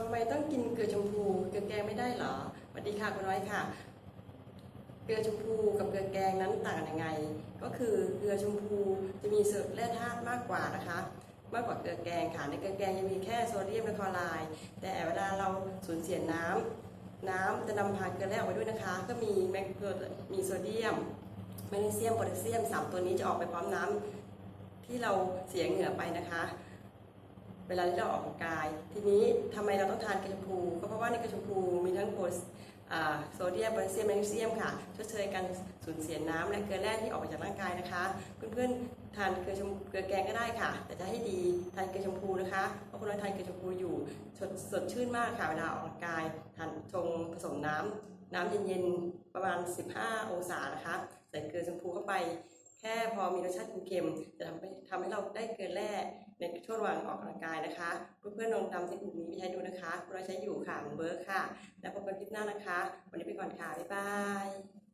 ทำไมต้องกินเกลือชมพู เกลือแกงไม่ได้เหรอสวัสดีค่ะคุณน้อยค่ะ เกลือชมพูกับเกลือแกงนั้นต่างยังไง ก็คือเกลือชมพูจะมีเศษแร่ธาตุมากกว่านะคะ มากกว่าเกลือแกงค่ะ ในเกลือแกงยังมีแค่โซเดียมและคลอไรด์ แต่เวลาเราสูญเสียน้ำน้ำจะนำพาเกลือแร่ออกไปด้วยนะคะ ก็มีแมกเกลือมีโซเดียมแมกนีเซียมโพแทสเซียมสามตัวนี้จะออกไปพร้อมน้ำที่เราเสียเหงื่อไปนะคะ เวลาที่เราออกกำลังกาย ทีนี้ทำไมเราต้องทานกระชมพูก็เพราะว่าในกระชมพูมีทั้งโพสโซเดียมโพแทสเซียมแมกนีเซียมค่ะชดเชยการสูญเสียน้ำและเกลือแร่ที่ออกจากร่างกายนะคะ เพื่อนๆทานเกลือชมเกลือแกงก็ได้ค่ะ แต่จะให้ดีทานเกลือชมพูนะคะเพราะคนเราทานเกลือชมพูอยู่สดสดชื่นมากค่ะเวลาออกกำลังกายทานชงผสมน้ำน้ำเย็นๆประมาณ 15 องศานะคะ ใส่เกลือชมพูเข้าไป แค่พอมีรสชาติเค็มๆจะทำให้ทำให้เราได้เกลือแร่ในช่วงระหว่างออกกำลังกายนะคะเพื่อนๆลองทำเทคนิคนี้ไปใช้ดูนะคะเราใช้อยู่ค่ะเหมือนเบิร์ค่ะ แล้วพบกันคลิปหน้านะคะ วันนี้ไปก่อนค่ะบ๊ายบาย